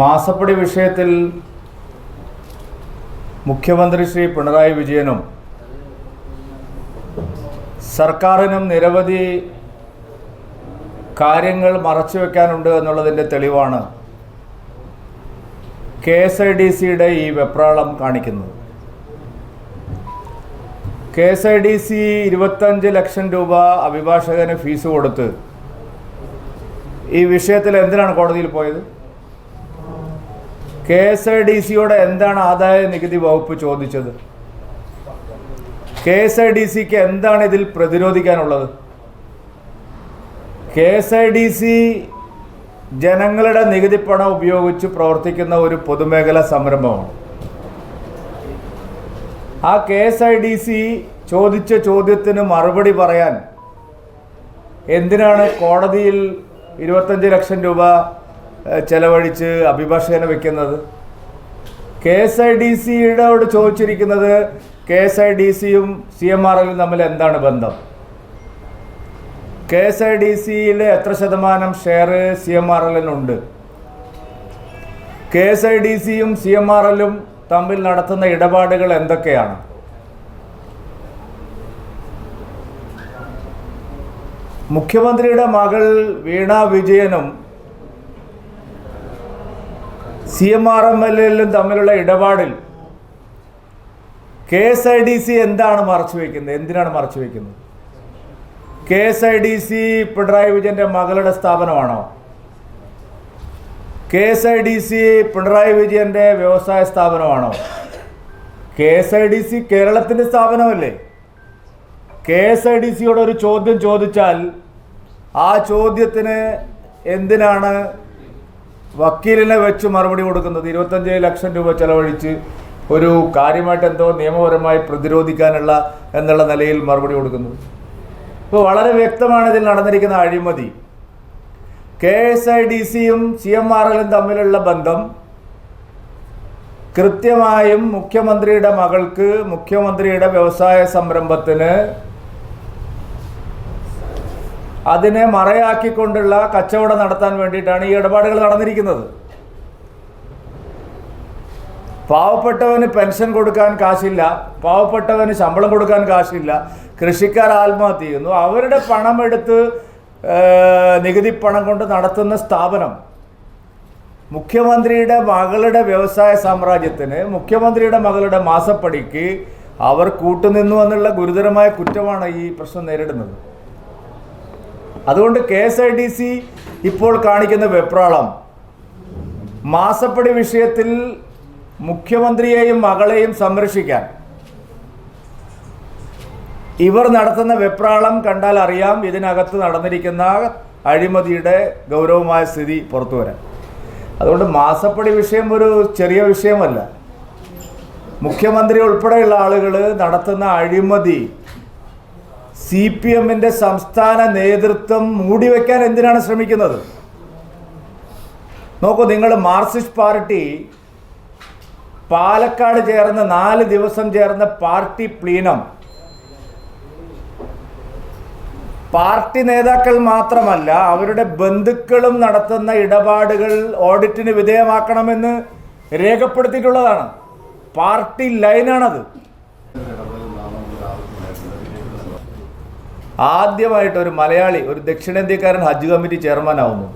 മാസപ്പടി വിഷയത്തിൽ മുഖ്യമന്ത്രി ശ്രീ പിണറായി വിജയനും സർക്കാരിനും നിരവധി കാര്യങ്ങൾ മറച്ചു വെക്കാനുണ്ട് എന്നുള്ളതിന്റെ തെളിവാണ് കെ എസ് ഐ ഡി സിയുടെ ഈ വെപ്രാളം കാണിക്കുന്നത്. K S I D C ഇരുപത്തഞ്ച് ലക്ഷം രൂപ അഭിഭാഷകന് ഫീസ് കൊടുത്ത് ഈ വിഷയത്തിൽ എന്തിനാണ് കോടതിയിൽ പോയത്? കെ എസ് ഐ ഡി സിയോട് എന്താണ് ആദായ നികുതി വകുപ്പ് ചോദിച്ചത്? കെ എസ് ഐ ഡി സിക്ക് എന്താണ് ഇതിൽ പ്രതിരോധിക്കാനുള്ളത്? K S I D C ജനങ്ങളുടെ നികുതി പണം ഉപയോഗിച്ച് പ്രവർത്തിക്കുന്ന ഒരു പൊതുമേഖലാ സംരംഭമാണ്. ആ K S I D C ചോദിച്ച ചോദ്യത്തിന് മറുപടി പറയാൻ എന്തിനാണ് കോടതിയിൽ ഇരുപത്തഞ്ച് ലക്ഷം രൂപ ചെലവഴിച്ച് അഭിഭാഷകനെ വെക്കുന്നത്. കെ എസ് ഐ ഡി സിയോട് ചോദിച്ചിരിക്കുന്നത് കെ എസ് ഐ ഡി സിയും സി എം ആർ എല്ലും തമ്മിൽ എന്താണ് ബന്ധം? കെ എസ് ഐ ഡി സിയിൽ എത്ര ശതമാനം ഷെയർ സി എം ആർ എല്ലിനുണ്ട്? കെ എസ് ഐ ഡി സിയും സി എം ആർ എല്ലും തമ്മിൽ നടത്തുന്ന ഇടപാടുകൾ എന്തൊക്കെയാണ്? മുഖ്യമന്ത്രിയുടെ മകൾ വീണ വിജയനും സി എം ആർ എം എല്ലും തമ്മിലുള്ള ഇടപാടിൽ K S I D C എന്താണ് മറച്ചു വയ്ക്കുന്നത്? എന്തിനാണ് മറച്ചു വയ്ക്കുന്നത്? K S I D C Pinarayi വിജയന്റെ മകളുടെ സ്ഥാപനമാണോ? K S I D C Pinarayi വിജയന്റെ വ്യവസായ സ്ഥാപനമാണോ? K S I D C കേരളത്തിന്റെ സ്ഥാപനമല്ലേ? കെ എസ് ഐ ഡി സിയോട് ഒരു ചോദ്യം ചോദിച്ചാൽ ആ ചോദ്യത്തിന് എന്തിനാണ് വക്കീലിനെ വെച്ച് മറുപടി കൊടുക്കുന്നത് ഇരുപത്തഞ്ച് ലക്ഷം രൂപ ചെലവഴിച്ച് ഒരു കാര്യമായിട്ട് എന്തോ നിയമപരമായി പ്രതിരോധിക്കാനുള്ള എന്നുള്ള നിലയിൽ മറുപടി കൊടുക്കുന്നത് ഇപ്പോൾ വളരെ വ്യക്തമാണ് ഇതിൽ നടന്നിരിക്കുന്ന അഴിമതി. കെ എസ് ഐ ഡി സിയും സി എം ആർ എല്ലും തമ്മിലുള്ള ബന്ധം കൃത്യമായും മുഖ്യമന്ത്രിയുടെ മകൾക്ക് മുഖ്യമന്ത്രിയുടെ വ്യവസായ സംരംഭത്തിന് അതിനെ മറയാക്കിക്കൊണ്ടുള്ള കച്ചവടം നടത്താൻ വേണ്ടിയിട്ടാണ് ഈ ഇടപാടുകൾ നടന്നിരിക്കുന്നത്. പാവപ്പെട്ടവന് പെൻഷൻ കൊടുക്കാൻ കാശില്ല പാവപ്പെട്ടവന് ശമ്പളം കൊടുക്കാൻ കാശില്ല കൃഷിക്കാർ ആത്മഹത്യ ചെയ്യുന്നു. അവരുടെ പണം എടുത്ത് നികുതി പണം കൊണ്ട് നടത്തുന്ന സ്ഥാപനം മുഖ്യമന്ത്രിയുടെ മകളുടെ വ്യവസായ സാമ്രാജ്യത്തിന് മുഖ്യമന്ത്രിയുടെ മകളുടെ മാസപ്പടിക്ക് അവർ കൂട്ടുനിന്നു എന്നുള്ള ഗുരുതരമായ കുറ്റമാണ് ഈ പ്രശ്നം നേരിടുന്നത്. അതുകൊണ്ട് K S I D C ഇപ്പോൾ കാണിക്കുന്ന വെപ്രാളം. മാസപ്പടി വിഷയത്തിൽ മുഖ്യമന്ത്രിയെയും മകളെയും സംരക്ഷിക്കാൻ. ഇവർ നടത്തുന്ന വെപ്രാളം കണ്ടാൽ അറിയാം. ഇതിനകത്ത് നടന്നിരിക്കുന്ന അഴിമതിയുടെ ഗൗരവമായ സ്ഥിതി പുറത്തു വരാൻ. അതുകൊണ്ട് മാസപ്പടി വിഷയം ഒരു ചെറിയ വിഷയമല്ല. മുഖ്യമന്ത്രി ഉൾപ്പെടെയുള്ള ആളുകൾ നടത്തുന്ന അഴിമതി സി പി എമ്മിന്റെ സംസ്ഥാന നേതൃത്വം മൂടിവെക്കാൻ എന്തിനാണ് ശ്രമിക്കുന്നത്? നോക്കൂ നിങ്ങൾ മാർക്സിസ്റ്റ് പാർട്ടി പാലക്കാട് ചേർന്ന് നാല് ദിവസം ചേർന്ന പാർട്ടി പ്ലീനം. പാർട്ടി നേതാക്കൾ മാത്രമല്ല അവരുടെ ബന്ധുക്കളും നടത്തുന്ന ഇടപാടുകൾ ഓഡിറ്റിന് വിധേയമാക്കണമെന്ന് രേഖപ്പെടുത്തിയിട്ടുള്ളതാണ്. പാർട്ടി ലൈനാണത്. ആദ്യമായിട്ട് ഒരു മലയാളി ഒരു ദക്ഷിണേന്ത്യക്കാരൻ ഹജ്ജ് കമ്മിറ്റി ചെയർമാൻ ആവുന്നു